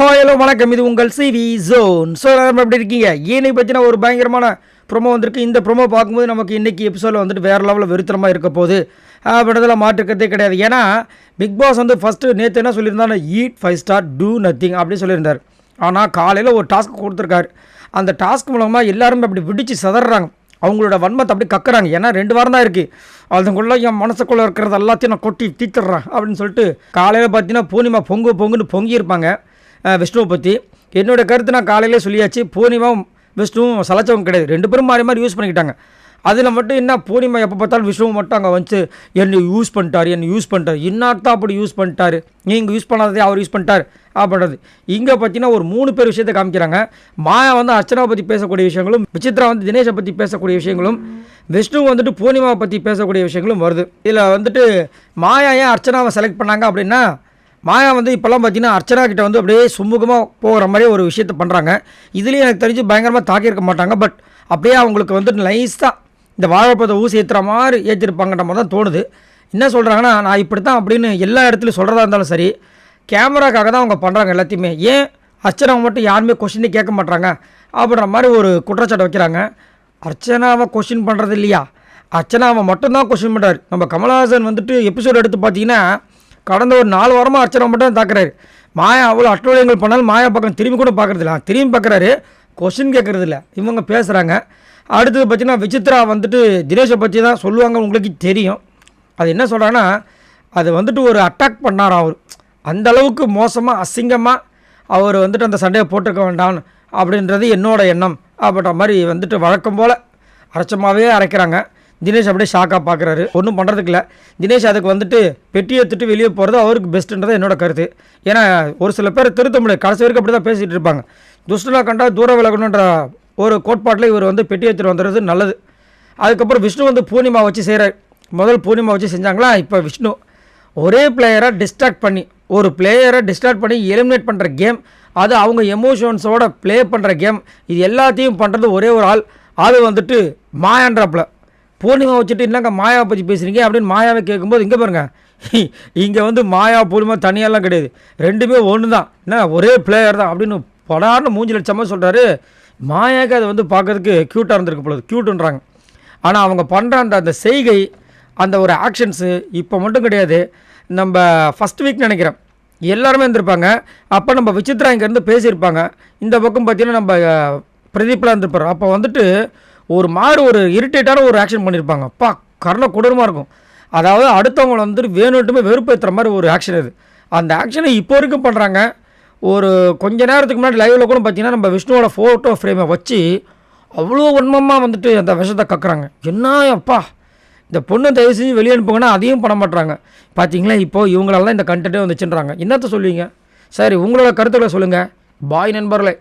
Hello வணக்கம். இது உங்கள் சிவி ஜோன் ஸோ எப்படி இருக்கீங்க? ஏனை பற்றின ஒரு பயங்கரமான ப்ரோமோ வந்திருக்கு. இந்த ப்ரோமோ பார்க்கும்போது நமக்கு இன்றைக்கி எபிசோடில் வந்துட்டு வேறு லெவலில் வெறுத்தனமாக இருக்க போகுது. அப்படின்றதில் மாற்றுக்கிறதே கிடையாது. ஏன்னா பிக் பாஸ் வந்து ஃபஸ்ட்டு நேற்று என்ன சொல்லியிருந்தாங்க eat five star do nothing அப்படின்னு சொல்லியிருந்தார். ஆனால் காலையில் ஒரு டாஸ்க் கொடுத்துருக்காரு. அந்த டாஸ்க் மூலமாக எல்லாருமே அப்படி விடிச்சு சதறாங்க. அவங்களோட வன்மத்தை அப்படி கக்குறாங்க. ஏன்னா ரெண்டு வாரம் தான் இருக்குது அதுக்குள்ளே என் மனசுக்குள்ளே இருக்கிறது எல்லாத்தையும் நான் கொட்டி தீத்துடுறேன் அப்படின்னு சொல்லிட்டு காலையில் பார்த்தீங்கன்னா பூர்ணிமா பொங்கு பொங்குன்னு பொங்கியிருப்பாங்க. விஷ்ணுவை பற்றி என்னோட கருத்து நான் காலையிலே சொல்லியாச்சு பூர்ணிமாவும் விஷ்ணுவும் சலச்சவும் கிடையாது. ரெண்டு பேரும் மாறி மாறி யூஸ் பண்ணிக்கிட்டாங்க. அதில் மட்டும் என்ன பூர்ணிமா எப்போ பார்த்தாலும் விஷ்ணுவை மட்டும் அங்கே வந்து என்னை யூஸ் பண்ணிட்டார் என்னை யூஸ் பண்ணிட்டார். இன்னார்த்தான் அப்படி யூஸ் பண்ணிட்டார்? நீங்கள் யூஸ் பண்ணாததே அவர் யூஸ் பண்ணிட்டார் அப்படின்றது. இங்கே பார்த்தீங்கன்னா ஒரு மூணு பேர் விஷயத்தை காமிக்கிறாங்க. மாயா வந்து அர்ச்சனாவை பற்றி பேசக்கூடிய விஷயங்களும் விசித்ரா வந்து தினேஷை பற்றி பேசக்கூடிய விஷயங்களும் விஷ்ணு வந்துட்டு பூர்ணிமாவை பற்றி பேசக்கூடிய விஷயங்களும் வருது. இதில் வந்துட்டு மாயா ஏன் அர்ச்சனாவை செலக்ட் பண்ணாங்க அப்படின்னா மாயா வந்து இப்போல்லாம் பார்த்தீங்கன்னா அர்ச்சனா கிட்ட வந்து அப்படியே சுமூகமாக போகிற மாதிரி ஒரு விஷயத்த பண்ணுறாங்க இதுலேயும் எனக்கு தெரிஞ்சு பயங்கரமாக தாக்கியிருக்க மாட்டாங்க. பட் அப்படியே அவங்களுக்கு வந்துட்டு லைஸாக இந்த வாழைப்பழத்தை ஊசி ஏற்றுற மாதிரி ஏற்றிருப்பாங்கன்ற மாதிரி தான் தோணுது. என்ன சொல்கிறாங்கன்னா நான் இப்படி தான் அப்படின்னு எல்லா இடத்துலையும் சொல்கிறதா இருந்தாலும் சரி கேமராக்காக தான் அவங்க பண்ணுறாங்க எல்லாத்தையுமே. ஏன்? அர்ச்சனாவை மட்டும் யாருமே கொஷினே கேட்க மாட்றாங்க அப்படின்ற மாதிரி ஒரு குற்றச்சாட்டை வைக்கிறாங்க. அர்ச்சனாவை கொஷின் பண்ணுறது இல்லையா? அர்ச்சனாவை மட்டும்தான் கொஷின் பண்ணுறாரு நம்ம கமல்ஹாசன் வந்துட்டு எபிசோடு எடுத்து பார்த்தீங்கன்னா கடந்த ஒரு நாலு வாரமாக அர்ச்சனை மட்டும் தான் தாக்குறாரு. மாயா அவ்வளோ அட்டூழியங்கள் பண்ணாலும் மாயா பக்கம் திரும்பி கூட பார்க்குறதில்ல. திரும்பி பார்க்குறாரு கொஷின் கேட்குறது இல்லை இவங்க பேசுகிறாங்க அடுத்தது பார்த்தீங்கன்னா விசித்ரா வந்துட்டு தினேஷை பற்றி தான் சொல்லுவாங்க உங்களுக்கு தெரியும். அது என்ன சொல்கிறாங்கன்னா அது வந்துட்டு ஒரு அட்டாக் பண்ணார் அவர். அந்த அளவுக்கு மோசமாக அசிங்கமாக அவர் வந்துட்டு அந்த சண்டையை போட்டிருக்க வேண்டாம் அப்படின்றது என்னோட எண்ணம் அப்படின்ற மாதிரி வந்துட்டு வழக்கம் போல் அரைச்சமாகவே அரைக்கிறாங்க. தினேஷ் அப்படியே ஷாக்காக பார்க்குறாரு ஒன்றும் பண்ணுறதுக்கு இல்லை. தினேஷ் அதுக்கு வந்துட்டு பெட்டி எடுத்துட்டு வெளியே போகிறது அவருக்கு பெஸ்ட்டுன்றது என்னோட கருத்து. ஏன்னா ஒரு சில பேர் திருத்த முடியாது. கடைசி வரைக்கும் அப்படி தான் பேசிகிட்டு இருப்பாங்க. துஷ்டனாக கண்டா தூர விலகணுன்ற ஒரு கோட்பாட்டில் இவர் வந்து பெட்டி எடுத்துகிட்டு வந்துடுறது நல்லது. அதுக்கப்புறம் விஷ்ணு வந்து பூர்ணிமா வச்சு செய்கிறார் முதல் பூர்ணிமா வச்சு செஞ்சாங்களா? இப்போ விஷ்ணு. ஒரே பிளேயரை டிஸ்ட்ராக்ட் பண்ணி ஒரு பிளேயரை டிஸ்ட்ராக்ட் பண்ணி எலிமினேட் பண்ணுற கேம் அது அவங்க எமோஷன்ஸோட ப்ளே பண்ணுற கேம் இது எல்லாத்தையும் பண்ணுறது ஒரே ஒரு ஆள். அது வந்துட்டு மாயான்றாப்புல. பூர்ணிமா வச்சுட்டு என்னங்க மாயாவை பற்றி பேசுகிறீங்க அப்படின்னு மாயாவை கேட்கும்போது இங்கே பாருங்க. இங்கே வந்து மாயா பூர்ணிமா தனியாலாம் கிடையாது. ரெண்டுமே ஒன்று தான் என்ன ஒரே பிளேயர் தான் அப்படின்னு படார்னு மூஞ்சி லட்சமாக சொல்கிறாரு மாயாவுக்கு அது வந்து பார்க்கறதுக்கு க்யூட்டாக இருந்திருக்கு பொழுது க்யூட்டுன்றாங்க ஆனால் அவங்க பண்ணுற அந்த அந்த செய்கை அந்த ஒரு ஆக்ஷன்ஸு இப்போ மட்டும் கிடையாது. நம்ம ஃபஸ்ட் வீக் நினைக்கிறேன். எல்லாருமே இருந்திருப்பாங்க. அப்போ நம்ம விசித்ரா இங்கேருந்து பேசியிருப்பாங்க. இந்த பக்கம் பார்த்தீங்கன்னா நம்ம பிரதீப்லாம் இருந்திருப்பார். அப்போ வந்துட்டு ஒரு மாதிரி ஒரு இரிட்டேட்டான ஒரு ஆக்ஷன் பண்ணியிருப்பாங்க அப்பா கர்ண கொடூரமாக இருக்கும். அதாவது அடுத்தவங்களை வந்துட்டு வேணுட்டுமே வெறுப்பேற்றுற மாதிரி ஒரு ஆக்ஷன் இது அந்த ஆக்ஷனை இப்போ வரைக்கும் பண்ணுறாங்க ஒரு கொஞ்ச நேரத்துக்கு முன்னாடி லைவில் கூட பார்த்தீங்கன்னா நம்ம விஷ்ணுவோட ஃபோட்டோ ஃப்ரேமை வச்சு அவ்வளோ உண்மமாக வந்துட்டு அந்த விஷத்தை கக்குறாங்க. என்ன அப்பா? இந்த பொண்ணு தயவு செஞ்சு வெளியே அனுப்புங்கன்னா அதையும் பண்ண மாட்டுறாங்க பார்த்தீங்களா இப்போ இவங்களால தான் இந்த கண்டென்ட்டே வந்துச்சுன்றாங்க. என்னத்த சொல்லுவீங்க? சரி உங்களோட கருத்துக்களை சொல்லுங்கள் பாய் நண்பர்களே.